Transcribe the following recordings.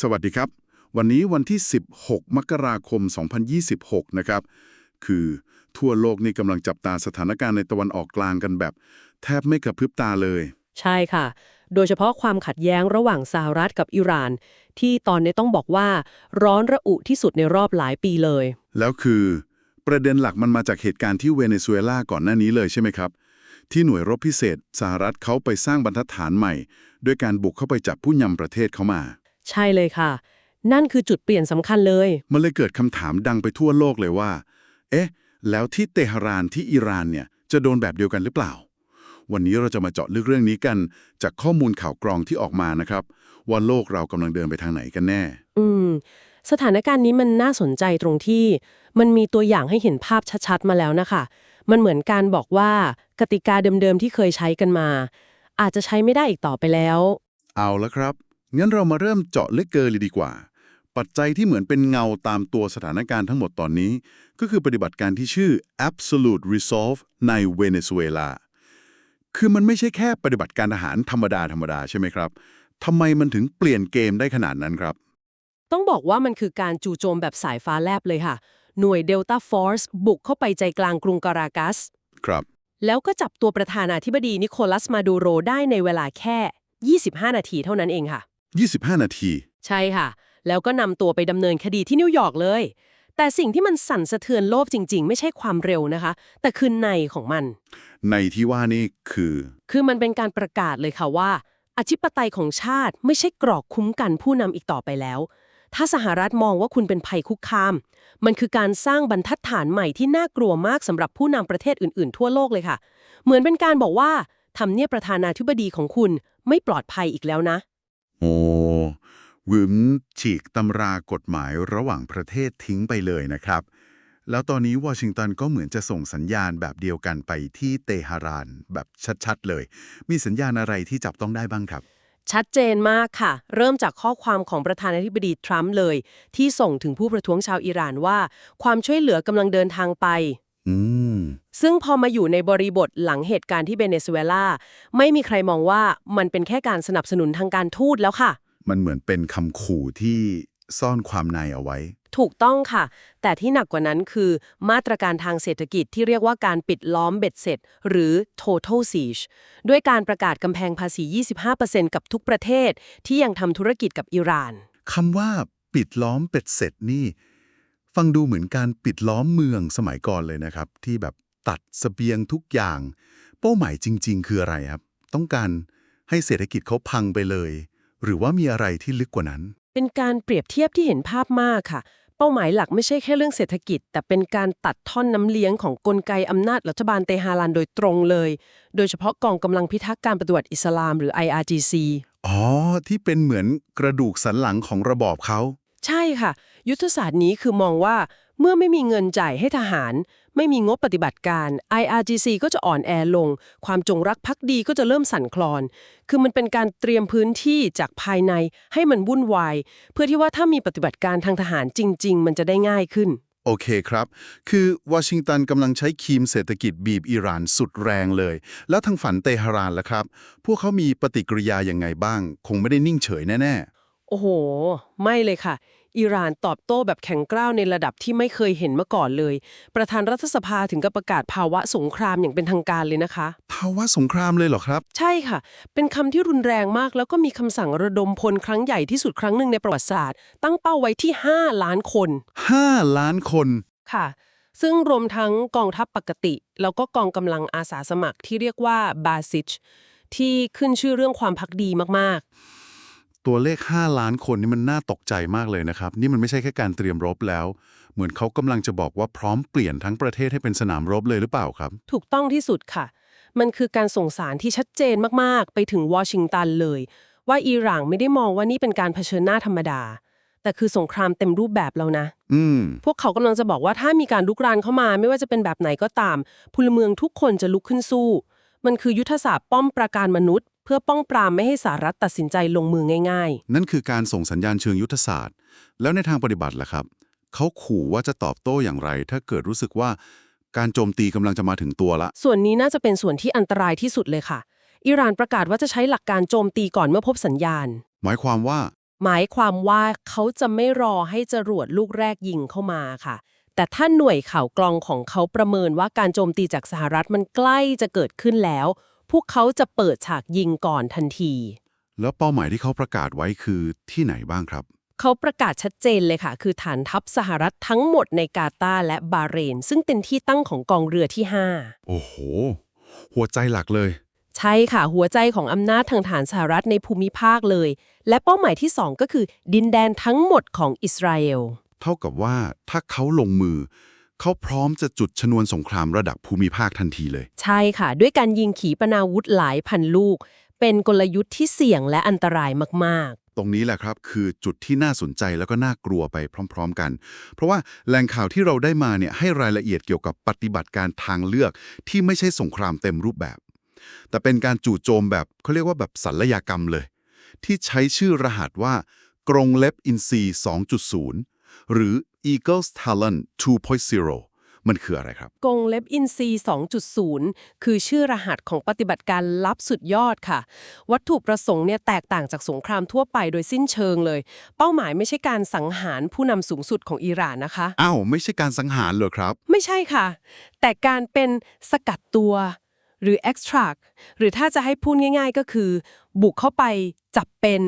สวัสดีครับ วันนี้วันที่ 16 มกราคม 2026 นะครับ คือทั่วโลกนี่กำลังจับตาสถานการณ์ในตะวันออกกลางกันแบบ แทบไม่กระพริบตาเลย ใช่ค่ะ โดยเฉพาะความขัดแย้งระหว่างสหรัฐกับอิหร่าน ที่ตอนนี้ต้องบอกว่าร้อนระอุที่สุดในรอบหลายปีเลย แล้วคือ ประเด็นหลักมันมาจากเหตุการณ์ที่เวเนซุเอลาก่อนหน้านี้เลยใช่ไหมครับ ที่หน่วยรบพิเศษสหรัฐเขาไปสร้างบรรทัดฐานใหม่ ด้วยการบุกเข้าไปจับผู้นำประเทศเขามา ใช่เลยค่ะ นั่นคือจุดเปลี่ยนสำคัญเลย มันเลยเกิดคำถามดังไปทั่วโลกเลยว่า เอ๊ะ แล้วที่เตหะรานที่อิหร่านเนี่ยจะโดนแบบเดียวกันหรือเปล่า วันนี้เราจะมาเจาะลึกเรื่องนี้กัน จากข้อมูลข่าวกรองที่ออกมานะครับ ว่าโลกเรากำลังเดินไปทางไหนกันแน่ อืม สถานการณ์นี้มันน่าสนใจตรงที่ มันมีตัวอย่างให้เห็นภาพชัดๆมาแล้วนะคะ มันเหมือนการบอกว่ากติกาเดิมๆที่เคยใช้กันมา อาจจะใช้ไม่ได้อีกต่อไปแล้ว เอาละครับ งั้นเรามาเริ่มเจาะลึกเกินเลยดีกว่า ปัจจัยที่เหมือนเป็นเงาตามตัวสถานการณ์ทั้งหมดตอนนี้ ก็คือปฏิบัติการที่ชื่อ Absolute Resolve ในเวเนซุเอลา คือมันไม่ใช่แค่ปฏิบัติการทหารธรรมดาธรรมดาใช่ไหมครับทำไมมันถึงเปลี่ยนเกมได้ขนาดนั้นครับ ต้องบอกว่ามันคือการจู่โจมแบบสายฟ้าแลบเลยค่ะ หน่วย Delta Force บุกเข้าไปใจกลางกรุงการากัส ครับ แล้วก็จับตัวประธานาธิบดีนิโคลัสมาดูโรได้ในเวลาแค่ 25 นาทีเท่านั้นเองค่ะ 25 นาที ใช่ค่ะ แล้วก็นำตัวไปดำเนินคดีที่นิวยอร์กเลย แต่สิ่งที่มันสั่นสะเทือนโลกจริง ๆ ไม่ใช่ความเร็วนะคะ แต่คือในของมัน ในที่ว่านี่คือ คือมันเป็นการประกาศเลยค่ะว่า อธิปไตยของชาติไม่ใช่กรอกคุ้มกันผู้นำอีกต่อไปแล้ว ถ้าสหรัฐมองว่าคุณเป็นภัยคุกคาม มันคือการสร้างบรรทัดฐานใหม่ที่น่ากลัวมากสำหรับผู้นำประเทศอื่นๆ ทั่วโลกเลยค่ะ เหมือนเป็นการบอกว่าทำเนียบประธานาธิบดีของคุณไม่ปลอดภัยอีกแล้วนะ โอ้วืมฉีกตำรากฎหมายระหว่างประเทศทิ้งไปเลยนะครับ แล้วตอนนี้วอชิงตันก็เหมือนจะส่งสัญญาณแบบเดียวกันไปที่เตหะรานแบบชัดๆเลย มีสัญญาณอะไรที่จับต้องได้บ้างครับชัดเจนมากค่ะ เริ่มจากข้อความของประธานาธิบดีทรัมป์เลย ที่ส่งถึงผู้ประท้วงชาวอิหร่านว่า ความช่วยเหลือกำลังเดินทางไป ซึ่งพอมาอยู่ในบริบทหลังเหตุการณ์ที่เบเนซุเอลาไม่มีใครมองว่ามันเป็นแค่การสนับสนุนทางการทูตแล้วค่ะ มันเหมือนเป็นคำขู่ที่ซ่อนความในเอาไว้ ถูกต้องค่ะ แต่ที่หนักกว่านั้นคือมาตรการทางเศรษฐกิจที่เรียกว่าการปิดล้อมเบ็ดเสร็จ หรือ total siege ด้วยการประกาศกำแพงภาษี 25%กับทุกประเทศที่ยังทำธุรกิจกับอิหร่านคำว่าปิดล้อมเป็ดเสร็จนี่ ฟังดูเหมือนการปิดล้อมเมืองสมัยก่อนเลยนะครับ ที่แบบตัดสเสบียงทุกอย่าง เป้าหมายจริง ๆ คืออะไรครับ ต้องการให้เศรษฐกิจเขาพังไปเลย หรือว่ามีอะไรที่ลึกกว่านั้น เป็นการเปรียบเทียบที่เห็นภาพมากค่ะ เป้าหมายหลักไม่ใช่แค่เรื่องเศรษฐกิจ แต่เป็นการตัดท่อนน้ำเลี้ยงของกลไกอำนาจรัฐบาลเตหะรานโดยตรงเลย โดยเฉพาะกองกำลังพิทักษ์การปฏิวัติอิสลามหรือ IRGC อ๋อที่เป็นเหมือนกระดูกสันหลังของระบอบเขา ใช่ค่ะ ยุทธศาสตร์นี้คือมองว่าเมื่อไม่มีเงินจ่ายให้ทหาร ไม่มีงบปฏิบัติการ IRGC ก็จะอ่อนแอลง ความจงรักภักดีก็จะเริ่มสั่นคลอน คือมันเป็นการเตรียมพื้นที่จากภายในให้มันวุ่นวาย เพื่อที่ว่าถ้ามีปฏิบัติการทางทหารจริง ๆ มันจะได้ง่ายขึ้น โอเคครับ คือวอชิงตันกำลังใช้คีมเศรษฐกิจบีบอิหร่านสุดแรงเลย แล้วทางฝันเตหะรานล่ะครับ พวกเขามีปฏิกิริยาอย่างไงบ้าง คงไม่ได้นิ่งเฉยแน่ โอ้โห ไม่เลยค่ะ อิหร่านตอบโต้แบบแข็งกร้าวในระดับที่ไม่เคยเห็นมาก่อนเลย ประธานรัฐสภาถึงกับประกาศภาวะสงครามอย่างเป็นทางการเลยนะคะๆภาวะสงครามเลยเหรอครับ ใช่ค่ะ เป็นคำที่รุนแรงมาก แล้วก็มีคำสั่งระดมพลครั้งใหญ่ที่สุดครั้งหนึ่งในประวัติศาสตร์ ตั้งเป้าไว้ที่ 5 ล้านคน 5 ล้านคนค่ะ ซึ่งรวมทั้งกองทัพปกติ แล้วก็กองกำลังอาสาสมัครที่เรียกว่าบาซิชที่ขึ้นชื่อเรื่องความพักดีมาก ตัวเลข 5 ล้านคนนี่มันน่าตกใจมากเลยนะครับ นี่มันไม่ใช่แค่การเตรียมรบแล้ว เหมือนเขากำลังจะบอกว่าพร้อมเปลี่ยนทั้งประเทศให้เป็นสนามรบเลยหรือเปล่าครับๆถูกต้องที่สุดค่ะ มันคือการส่งสารที่ชัดเจนมากๆ ไปถึงวอชิงตันเลย ว่าอิหร่านไม่ได้มองว่านี่เป็นการเผชิญหน้าธรรมดา แต่คือสงครามเต็มรูปแบบแล้วนะ อืมพวกเขากำลังจะบอกว่าถ้ามีการลุกรานเข้ามา ไม่ว่าจะเป็นแบบไหนก็ตาม พลเมืองทุกคนจะลุกขึ้นสู้ มันคือยุทธศาสตร์ป้อมปราการมนุษย์ เพื่อป้องปรามไม่ให้สหรัฐตัดสินใจลงมือง่ายนั่นคือการส่งสัญญาณเชิงยุทธศาสตร์ แล้วในทางปฏิบัติล่ะครับ เขาขู่ว่าจะตอบโต้อย่างไร ถ้าเกิดรู้สึกว่าการโจมตีกำลังจะมาถึงตัวละๆส่วนนี้น่าจะเป็นส่วนที่อันตรายที่สุดเลยค่ะ อิหร่านประกาศว่าจะใช้หลักการโจมตีก่อนเมื่อพบสัญญาณ หมายความว่า หมายความว่าเขาจะไม่รอให้จรวดลูกแรกยิงเข้ามาค่ะ แต่ถ้าหน่วยข่าวกรองของเขาประเมินว่าการโจมตีจากสหรัฐมันใกล้จะเกิดขึ้นแล้ว พวกเขาจะเปิดฉากยิงก่อนทันที แล้วเป้าหมายที่เขาประกาศไว้คือที่ไหนบ้างครับ เขาประกาศชัดเจนเลยค่ะ คือฐานทัพสหรัฐทั้งหมดในกาตาร์และบาห์เรน ซึ่งเป็นที่ตั้งของกองเรือที่ 5 โอ้โห หัวใจหลักเลย ใช่ค่ะ หัวใจของอำนาจทางฐานสหรัฐในภูมิภาคเลย และเป้าหมายที่ 2 ก็คือ ดินแดนทั้งหมดของอิสราเอล เท่ากับว่าถ้าเขาลงมือ เขาพร้อมจะจุดชนวนสงครามระดับภูมิภาคทันทีเลย ใช่ค่ะ ด้วยการยิงขีปนาวุธหลายพันลูก เป็นกลยุทธ์ที่เสี่ยงและอันตรายมากตรงนี้แหละครับ คือจุดที่น่าสนใจแล้วก็น่ากลัวไปพร้อม ๆ กัน เพราะว่าแหล่งข่าวที่เราได้มาเนี่ยให้รายละเอียดเกี่ยวกับปฏิบัติการทางเลือกที่ไม่ใช่สงครามเต็มรูปแบบ แต่เป็นการจู่โจมแบบเขาเรียกว่าแบบสัลยากรรมเลย ที่ใช้ชื่อรหัสว่า กรงเล็บอินซี2.0 หรือ Eagle's Talon 2.0 มันคืออะไรครับๆกงเล็บอินซี2.0 คือชื่อรหัสของปฏิบัติการลับสุดยอดค่ะ วัตถุประสงค์เนี่ยแตกต่างจากสงครามทั่วไปโดยสิ้นเชิงเลย เป้าหมายไม่ใช่การสังหารผู้นำสูงสุดของอิหร่านนะคะ อ้าว ไม่ใช่การสังหารเหรอครับ ไม่ใช่ค่ะ แต่การเป็นสกัดตัว หรือ extract หรือถ้าจะให้พูดง่าย ๆ ก็คือ บุกเข้าไปจับเป็น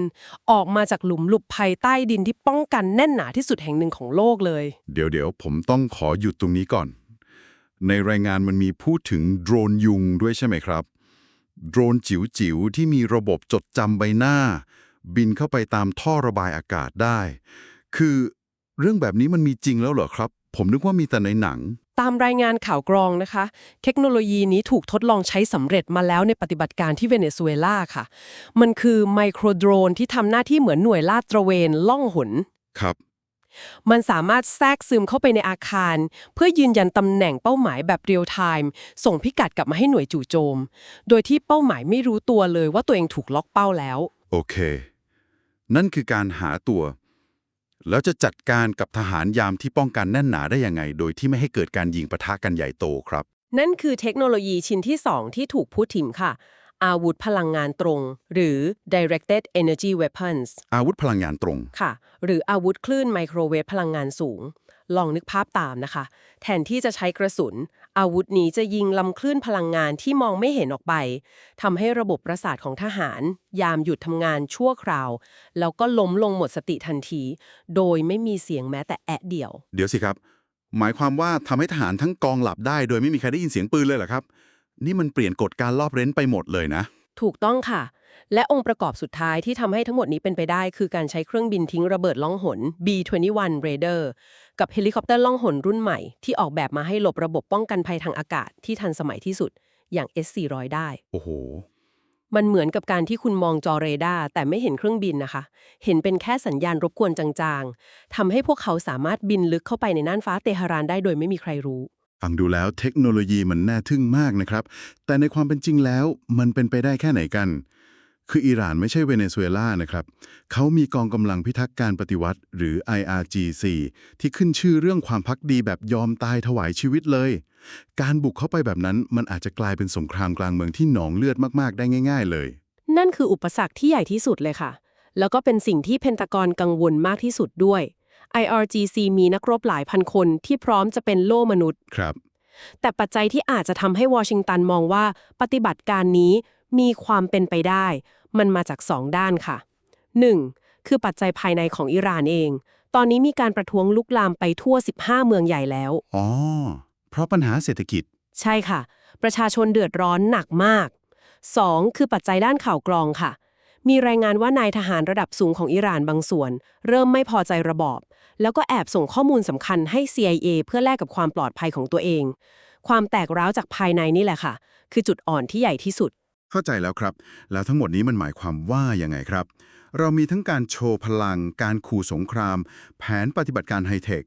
ออกมาจากหลุมหลุบภัยใต้ดินที่ป้องกันแน่นหนาที่สุดแห่งหนึ่งของโลกเลย เดี๋ยวเดี๋ยวผมต้องขอหยุดตรงนี้ก่อน ในรายงานมันมีพูดถึงโดรนยุงด้วยใช่ไหมครับ โดรนจิ๋วๆที่มีระบบจดจำใบหน้า บินเข้าไปตามท่อระบายอากาศได้ คือเรื่องแบบนี้มันมีจริงแล้วเหรอครับ ผมนึกว่ามีแต่ในหนัง ตามรายงานข่าวกรองนะคะ เทคโนโลยีนี้ถูกทดลองใช้สำเร็จมาแล้วในปฏิบัติการที่เวเนซุเอลาค่ะ มันคือไมโครโดรนที่ทำหน้าที่เหมือนหน่วยลาดตระเวนล่องหน ครับ มันสามารถแทรกซึมเข้าไปในอาคาร เพื่อยืนยันตำแหน่งเป้าหมายแบบเรียลไทม์ส่งพิกัดกลับมาให้หน่วยจู่โจม โดยที่เป้าหมายไม่รู้ตัวเลยว่าตัวเองถูกล็อกเป้าแล้ว โอเค นั่นคือการหาตัว แล้วจะจัดการกับทหารยามที่ป้องกันแน่นหนาได้ยังไง โดยที่ไม่ให้เกิดการยิงปะทะกันใหญ่โตครับ นั่นคือเทคโนโลยีชิ้นที่ 2 ที่ถูกพูดถึงค่ะ อาวุธพลังงานตรง หรือ directed energy weapons อาวุธพลังงานตรงค่ะ หรืออาวุธคลื่นไมโครเวฟพลังงานสูง ลองนึกภาพตามนะคะ แทนที่จะใช้กระสุน อาวุธนี้จะยิงลำคลื่นพลังงานที่มองไม่เห็นออกไปทำให้ระบบประสาทของทหาร ยามหยุดทำงานชั่วคราว แล้วก็ล้มลงหมดสติทันที โดยไม่มีเสียงแม้แต่แอะเดียว เดี๋ยวสิครับ หมายความว่าทำให้ทหารทั้งกองหลับได้ โดยไม่มีใครได้ยินเสียงปืนเลยเหรอครับ นี่มันเปลี่ยนกฎการลอบเร้นไปหมดเลยนะ ถูกต้องค่ะ และองค์ประกอบสุดท้ายที่ทำให้ทั้งหมดนี้เป็นไปได้ คือการใช้เครื่องบินทิ้งระเบิดล่องหน B-21 Raider กับเฮลิคอปเตอร์ล่องหนรุ่นใหม่ ที่ออกแบบมาให้หลบระบบป้องกันภัยทางอากาศที่ทันสมัยที่สุดอย่าง S-400 ได้ โอ้โห มันเหมือนกับการที่คุณมองจอเรดาร์แต่ไม่เห็นเครื่องบินนะคะ เห็นเป็นแค่สัญญาณรบกวนจางๆทำให้พวกเขาสามารถบินลึกเข้าไปในน่านฟ้าเตหะรานได้โดยไม่มีใครรู้ ฟังดูแล้วเทคโนโลยีมันน่าทึ่งมากนะครับ แต่ในความเป็นจริงแล้วมันเป็นไปได้แค่ไหนกัน คืออิหร่านไม่ใช่เวเนซุเอลานะครับเขามีกองกำลังพิทักษ์การปฏิวัติ หรือ IRGC ที่ขึ้นชื่อเรื่องความพักดีแบบยอมตายถวายชีวิตเลย การบุกเข้าไปแบบนั้นมันอาจจะกลายเป็นสงครามกลางเมืองที่หนองเลือดมากๆ ได้ง่าย ๆ เลย นั่นคืออุปสรรคที่ใหญ่ที่สุดเลยค่ะ แล้วก็เป็นสิ่งที่เพนตากอนกังวลมากที่สุดด้วย IRGC มีนักรบหลายพันคนที่พร้อมจะเป็นโล่มนุษย์ ครับ แต่ปัจจัยที่อาจจะทำให้วอชิงตันมองว่าปฏิบัติการนี้มีความเป็นไปได้ มันมาจาก2ด้านค่ะ 1. คือปัจจัยภายในของอิหร่านเอง ตอนนี้มีการประท้วงลุกลามไปทั่ว 15 เมืองใหญ่แล้ว อ๋อ เพราะปัญหาเศรษฐกิจ ใช่ค่ะ ประชาชนเดือดร้อนหนักมาก 2. คือปัจจัยด้านข่าวกรองค่ะ มีรายงานว่านายทหารระดับสูงของอิหร่านบางส่วน เริ่มไม่พอใจระบอบ แล้วก็แอบส่งข้อมูลสำคัญให้ CIA เพื่อแลกกับความปลอดภัยของตัวเอง ความแตกร้าวจากภายในนี่แหละค่ะ คือจุดอ่อนที่ใหญ่ที่สุด เข้าใจแล้วครับ แล้วทั้งหมดนี้มันหมายความว่ายังไงครับ เรามีทั้งการโชว์พลัง การขู่สงคราม แผนปฏิบัติการไฮเทค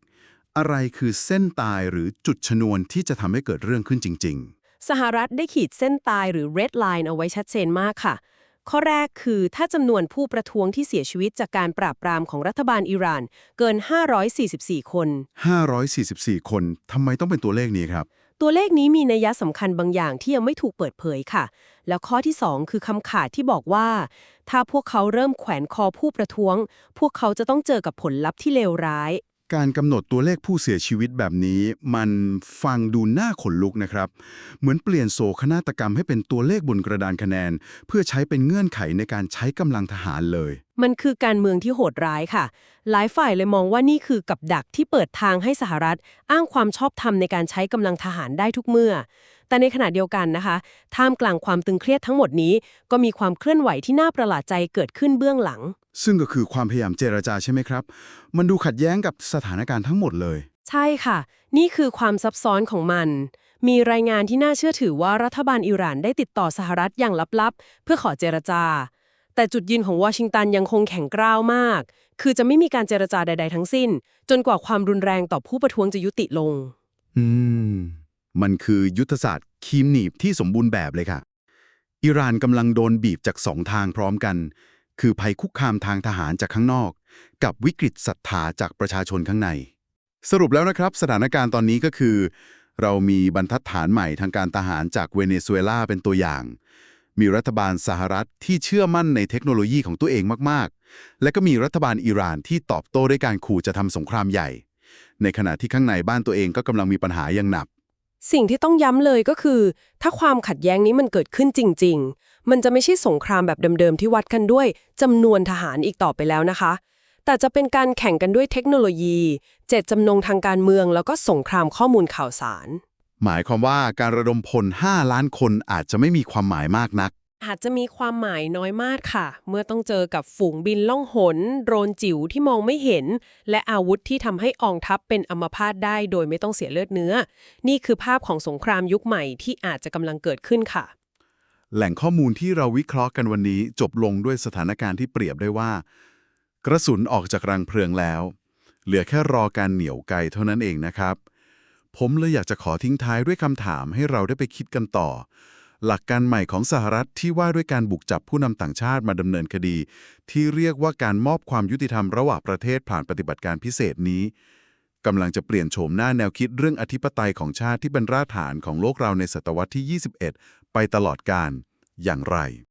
อะไรคือเส้นตายหรือจุดชนวนที่จะทำให้เกิดเรื่องขึ้นจริงสหรัฐได้ขีดเส้นตายหรือ red line เอาไว้ชัดเจนมากค่ะ ข้อแรกคือถ้าจำนวนผู้ประท้วงที่เสียชีวิตจากการปราบปรามของรัฐบาลอิหร่าน เกิน 544 คนๆ544 คนทำไมต้องเป็นตัวเลขนี้ครับ ตัวเลขนี้มีนัยสำคัญบางอย่างที่ยังไม่ถูกเปิดเผยค่ะ แล้วข้อที่ 2 คือคำขาดที่บอกว่า ถ้าพวกเขาเริ่มแขวนคอผู้ประท้วง พวกเขาจะต้องเจอกับผลลัพธ์ที่เลวร้าย การกำหนดตัวเลขผู้เสียชีวิตแบบนี้ มันฟังดูน่าขนลุกนะครับ เหมือนเปลี่ยนโศกนาฏกรรมให้เป็นตัวเลขบนกระดานคะแนน เพื่อใช้เป็นเงื่อนไขในการใช้กำลังทหารเลย มันคือการเมืองที่โหดร้ายค่ะ หลายฝ่ายเลยมองว่านี่คือกับดักที่เปิดทางให้สหรัฐ อ้างความชอบธรรมในการใช้กำลังทหารได้ทุกเมื่อ แต่ในขณะเดียวกันนะคะ ท่ามกลางความตึงเครียดทั้งหมดนี้ ก็มีความเคลื่อนไหวที่น่าประหลาดใจเกิดขึ้นเบื้องหลัง ซึ่งก็คือความพยายามเจรจาใช่ไหมครับ มันดูขัดแย้งกับสถานการณ์ทั้งหมดเลย ใช่ค่ะ นี่คือความซับซ้อนของมันมีรายงานที่น่าเชื่อถือว่ารัฐบาลอิหร่านได้ติดต่อสหรัฐอย่างลับๆ เพื่อขอเจรจา แต่จุดยืนของวอชิงตันยังคงแข็งกร้าวมาก คือจะไม่มีการเจรจาใด ๆ ทั้งสิ้น จนกว่าความรุนแรงต่อผู้ประท้วงจะยุติลง อืม มันคือยุทธศาสตร์คีมหนีบที่สมบูรณ์แบบเลยค่ะ อิหร่านกำลังโดนบีบจากสองทางพร้อมกัน คือภัยคุกคามทางทหารจากข้างนอก กับวิกฤตศรัทธาจากประชาชนข้างใน สรุปแล้วนะครับ สถานการณ์ตอนนี้ก็คือ เรามีบรรทัดฐานใหม่ทางการทหารจากเวเนซุเอลาเป็นตัวอย่าง มีรัฐบาลสหรัฐที่เชื่อมั่นในเทคโนโลยีของตัวเองมากๆ และก็มีรัฐบาลอิหร่านที่ตอบโต้ด้วยการขู่จะทำสงครามใหญ่ ในขณะที่ข้างในบ้านตัวเองก็กำลังมีปัญหาอย่างหนักสิ่งที่ต้องย้ำเลยก็คือ ถ้าความขัดแย้งนี้มันเกิดขึ้นจริง ๆ มันจะไม่ใช่สงครามแบบเดิมๆที่วัดกันด้วยจำนวนทหารอีกต่อไปแล้วนะคะ แต่จะเป็นการแข่งกันด้วยเทคโนโลยี เจตจำนงทางการเมือง แล้วก็สงครามข้อมูลข่าวสาร หมายความว่าการระดมพล 5 ล้านคนอาจจะไม่มีความหมายมากนัก อาจจะมีความหมายน้อยมากค่ะ เมื่อต้องเจอกับฝูงบินล่องหน โดรนจิ๋วที่มองไม่เห็น และอาวุธที่ทำให้อองทัพเป็นอัมพาตได้โดยไม่ต้องเสียเลือดเนื้อ นี่คือภาพของสงครามยุคใหม่ที่อาจจะกำลังเกิดขึ้นค่ะ แหล่งข้อมูลที่เราวิเคราะห์กันวันนี้จบลงด้วยสถานการณ์ที่เปรียบได้ว่า กระสุนออกจากรังเพลิงแล้ว เหลือแค่รอการเหนี่ยวไกเท่านั้นเองนะครับ ผมเลยอยากจะขอทิ้งท้ายด้วยคำถามให้เราได้ไปคิดกันต่อ หลักการใหม่ของสหรัฐที่ว่าด้วยการบุกจับผู้นำต่างชาติมาดำเนินคดี ที่เรียกว่าการมอบความยุติธรรมระหว่างประเทศผ่านปฏิบัติการพิเศษนี้กำลังจะเปลี่ยนโฉมหน้าแนวคิดเรื่องอธิปไตยของชาติที่เป็นรากฐานของโลกเราในศตวรรษที่ 21 ไปตลอดกาลอย่างไร